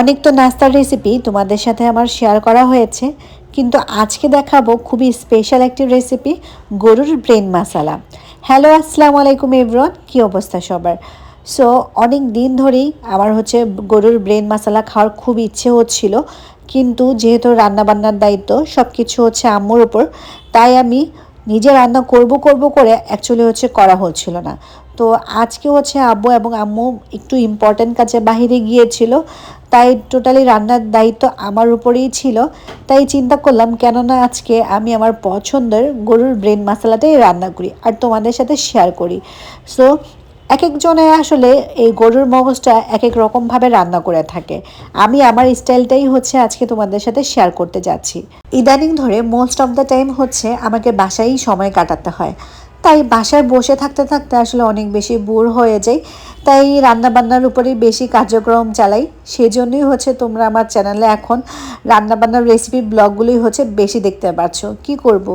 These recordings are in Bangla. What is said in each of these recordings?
অনেক তো নাস্তার রেসিপি তোমাদের সাথে আমার শেয়ার করা হয়েছে, কিন্তু আজকে দেখাবো খুবই স্পেশাল একটি রেসিপি গরুর ব্রেন মশালা হ্যালো আসসালামু আলাইকুম এভরন কী অবস্থা সবার? সো অনেক দিন ধরেই আমার হচ্ছে গরুর ব্রেন মশালা খাওয়ার খুব ইচ্ছে হচ্ছিল, কিন্তু যেহেতু রান্নাবান্নার দায়িত্ব সব কিছু হচ্ছে আম্মুর ওপর তাই আমি নিজে রান্না করব করব করে অ্যাকচুয়ালি হচ্ছে করা হচ্ছিল না। তো আজকে হচ্ছে আব্বু এবং আম্মু একটু ইম্পর্ট্যান্ট কাজে বাহিরে গিয়েছিল তাই টোটালি রান্নার দায়িত্ব আমার উপরেই ছিল। তাই চিন্তা করলাম, কেননা আজকে আমি আমার পছন্দের গরুর ব্রেন মশলাটাই রান্না করি আর তোমাদের সাথে শেয়ার করি। সো এক একজনে আসলে এই গরুর মগজটা এক এক রকমভাবে রান্না করে থাকে। আমি আমার স্টাইলটাই হচ্ছে আজকে তোমাদের সাথে শেয়ার করতে যাচ্ছি। ইদানিং ধরে মোস্ট অফ দ্য টাইম হচ্ছে আমাকে বাসায়ই সময় কাটাতে হয়। তাই বাসায় বসে থাকতে থাকতে আসলে অনেক বেশি বোর হয়ে যাই। তাই রান্নাবান্নার উপরেই বেশি কার্যক্রম চালাই। সেই জন্যই হচ্ছে তোমরা আমার চ্যানেলে এখন রান্নাবান্নার রেসিপি ব্লগগুলোই হচ্ছে বেশি দেখতে পাচ্ছ কি করব?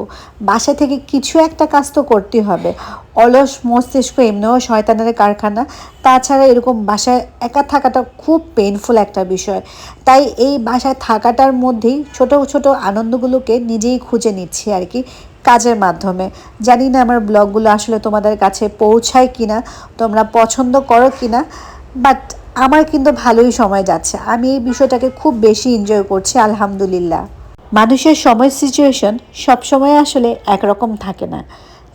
বাসা থেকে কিছু একটা কাজ তো করতেই হবে। অলস মস্তিষ্ক এমনিও শয়তানের কারখানা। তাছাড়া এরকম বাসায় একা থাকাটা খুব পেনফুল একটা বিষয়। তাই এই বাসায় থাকাটার মধ্যেই ছোট ছোট আনন্দগুলোকে নিজেই খুঁজে নিচ্ছি আর কি। কাজের মাধ্যমে। জানি না আমার ব্লগগুলো আসলে তোমাদের কাছে পৌঁছায় কি না তোমরা পছন্দ করো কি না বাট আমার কিন্তু ভালোই সময় যাচ্ছে। আমি এই বিষয়টাকে খুব বেশি এনজয় করছি, আলহামদুলিল্লাহ। মানুষের সময় সিচুয়েশন সবসময় আসলে একরকম থাকে না।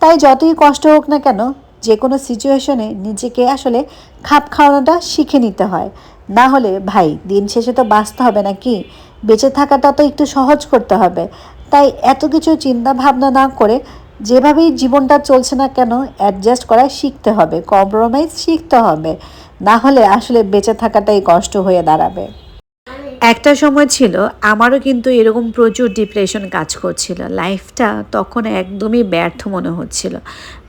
তাই যতই কষ্ট হোক না কেন যে কোনো সিচুয়েশনে নিজেকে আসলে খাপ খাওয়ানোটা শিখে নিতে হয়। না হলে ভাই, দিন শেষে তো বাঁচতে হবে নাকি? বেঁচে থাকাটা তো একটু সহজ করতে হবে। তাই এত কিছু চিন্তা ভাবনা না করে যেভাবেই জীবনটা চলছে না কেন অ্যাডজাস্ট করা শিখতে হবে কম্প্রোমাইজ শিখতে হবে। না হলে আসলে বেঁচে থাকাটাই কষ্ট হয়ে দাঁড়াবে। একটা সময় ছিল, আমারও কিন্তু এরকম প্রচুর ডিপ্রেশন কাজ করছিল। লাইফটা তখন একদমই ব্যর্থ মনে হচ্ছিল।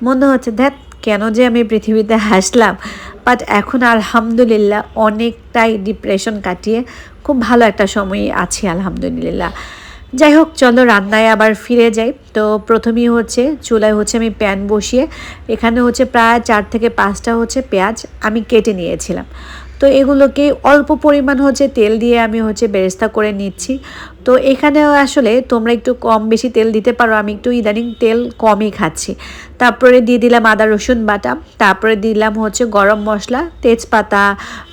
মনে হচ্ছে দেখ কেন যে আমি পৃথিবীতে হাসলাম বাট এখন আলহামদুলিল্লাহ অনেকটাই ডিপ্রেশন কাটিয়ে খুব ভালো একটা সময় আছি, আলহামদুলিল্লাহ। যাই হোক চলো রান্নায় আবার ফিরে যাই। তো প্রথমেই হচ্ছে, চুলায় হচ্ছে আমি প্যান বসিয়ে, এখানে হচ্ছে প্রায় চার থেকে পাঁচটা হচ্ছে পেঁয়াজ আমি কেটে নিয়েছিলাম। তো এগুলোকে অল্প পরিমাণ হচ্ছে তেল দিয়ে আমি হচ্ছে বেরেস্তা করে নিচ্ছি। তো এখানেও আসলে তোমরা একটু কম বেশি তেল দিতে পারো। আমি একটু ইদানিং তেল কমই খাচ্ছি। তারপরে দিয়ে দিলাম আদা, রসুন বাটা। তারপরে দিলাম হচ্ছে গরম মশলা, তেজপাতা,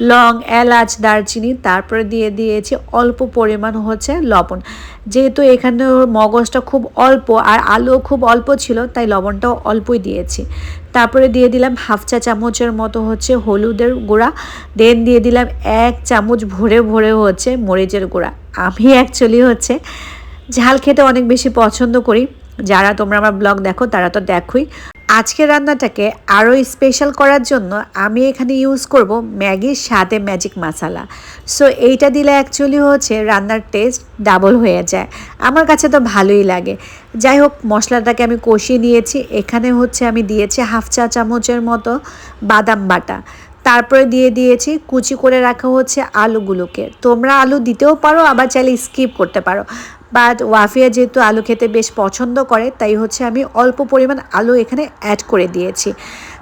লং, এলাচ, দারচিনি। তারপরে দিয়ে দিয়েছি অল্প পরিমাণ হচ্ছে লবণ। যেহেতু এখানে মগজটা খুব অল্প আর আলুও খুব অল্প ছিল, তাই লবণটাও অল্পই দিয়েছি। তারপরে দিয়ে দিলাম হাফ চা চামচের মতো হচ্ছে হলুদের গুঁড়া। দেন দিয়ে দিলাম এক চামচ ভরে ভরে হচ্ছে মরিচের গুঁড়া। আমি অ্যাকচুয়ালি হচ্ছে ঝাল খেতে অনেক বেশি পছন্দ করি। যারা তোমরা আমার ব্লগ দেখো, তারা তো দেখোই। আজকের রান্নাটাকে আরও স্পেশাল করার জন্য আমি এখানে ইউজ করব ম্যাগির স্বাদে ম্যাজিক মশালা সো এইটা দিলে অ্যাকচুয়ালি হচ্ছে রান্নার টেস্ট ডাবল হয়ে যায়। আমার কাছে তো ভালোই লাগে। যাই হোক, মশলাটাকে আমি কষিয়ে নিয়েছি। এখানে হচ্ছে আমি দিয়েছি হাফ চা চামচের মতো বাদাম বাটা। তারপরে দিয়ে দিয়েছি, কুচি করে রাখা হচ্ছে আলুগুলোকে। তোমরা আলু দিতেও পারো, আবার চাইলে স্কিপ করতে পারো। বাট ওয়াফিয়া যেহেতু আলু খেতে বেশ পছন্দ করে, তাই হচ্ছে আমি অল্প পরিমাণ আলু এখানে অ্যাড করে দিয়েছি।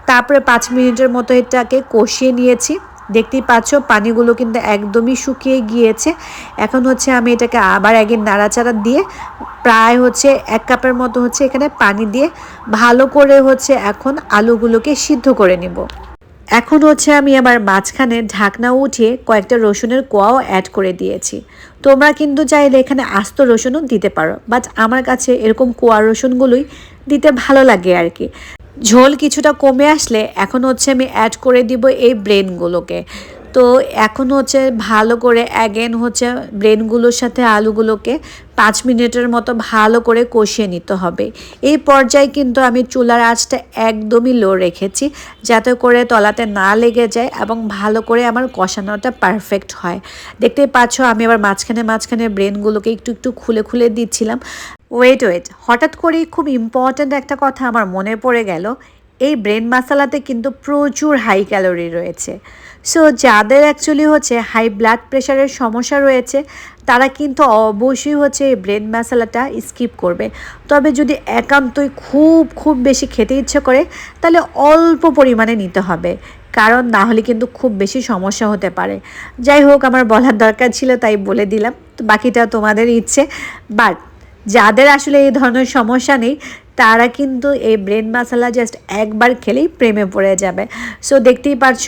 তারপরে পাঁচ মিনিটের মতো এটাকে কষিয়ে নিয়েছি। দেখতেই পাচ্ছ, পানিগুলো কিন্তু একদমই শুকিয়ে গিয়েছে। এখন হচ্ছে আমি এটাকে আবার আগে নাড়াচাড়া দিয়ে, প্রায় হচ্ছে এক কাপের মতো হচ্ছে এখানে পানি দিয়ে, ভালো করে হচ্ছে এখন আলুগুলোকে সিদ্ধ করে নেব। এখন হচ্ছে আমি আবার মাঝখানে ঢাকনা উঠিয়ে কয়েকটা রসুনের কোয়াও অ্যাড করে দিয়েছি। তোমরা কিন্তু চাইলে এখানে আস্ত রসুনও দিতে পারো বাট আমার কাছে এরকম কোয়া রসুনগুলোই দিতে ভালো লাগে আর কি ঝোল কিছুটা কমে আসলে এখন হচ্ছে আমি অ্যাড করে দিব এই ব্রেনগুলোকে তো এখন হচ্ছে ভালো করে অ্যাগেন হচ্ছে ব্রেনগুলোর সাথে আলুগুলোকে পাঁচ মিনিটের মতো ভালো করে কষিয়ে নিতে হবে। এই পর্যায়ে কিন্তু আমি চুলার আঁচটা একদমই লো রেখেছি, যাতে করে তলাতে না লেগে যায় এবং ভালো করে আমার কষানোটা পারফেক্ট হয়। দেখতেই পাচ্ছ আমি আবার মাঝখানে মাঝখানে ব্রেনগুলোকে একটু একটু খুলে খুলে দিচ্ছিলাম। ওয়েট ওয়েট হঠাৎ করেই খুব ইম্পর্ট্যান্ট একটা কথা আমার মনে পড়ে গেল। এই ব্রেন মশালাতে কিন্তু প্রচুর হাই ক্যালোরি রয়েছে। সো যাদের অ্যাকচুয়ালি হচ্ছে হাই ব্লাড প্রেশারের সমস্যা রয়েছে, তারা কিন্তু অবশ্যই হচ্ছে এই ব্রেন মশালাটা স্কিপ করবে। তবে যদি একান্তই খুব খুব বেশি খেতে ইচ্ছে করে, তাহলে অল্প পরিমাণে নিতে হবে। কারণ না হলে কিন্তু খুব বেশি সমস্যা হতে পারে। যাই হোক, আমার বলার দরকার ছিল, তাই বলে দিলাম। তো বাকিটা তোমাদের ইচ্ছে। বাট যাদের আসলে এই ধরনের সমস্যা নেই, তারা কিন্তু এই ব্রেন মশলা জাস্ট একবার খেলেই প্রেমে পড়ে যাবে। সো দেখতেই পারছ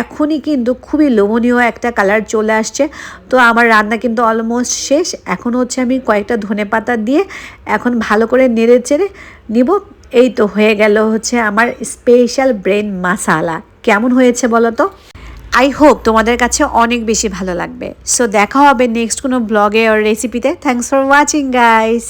এখনই কিন্তু খুবই লোভনীয় একটা কালার চলে আসছে। তো আমার রান্না কিন্তু অলমোস্ট শেষ। এখন হচ্ছে আমি কয়েকটা ধনে পাতা দিয়ে এখন ভালো করে নেড়ে চেড়ে নিব। এই তো হয়ে গেল হচ্ছে আমার স্পেশাল ব্রেন মাসালা কেমন হয়েছে বলো তো? আই হোপ তোমাদের কাছে অনেক বেশি ভালো লাগবে। সো দেখা হবে নেক্সট কোনো ব্লগে ওর রেসিপিতে থ্যাংকস ফর ওয়াচিং গাইস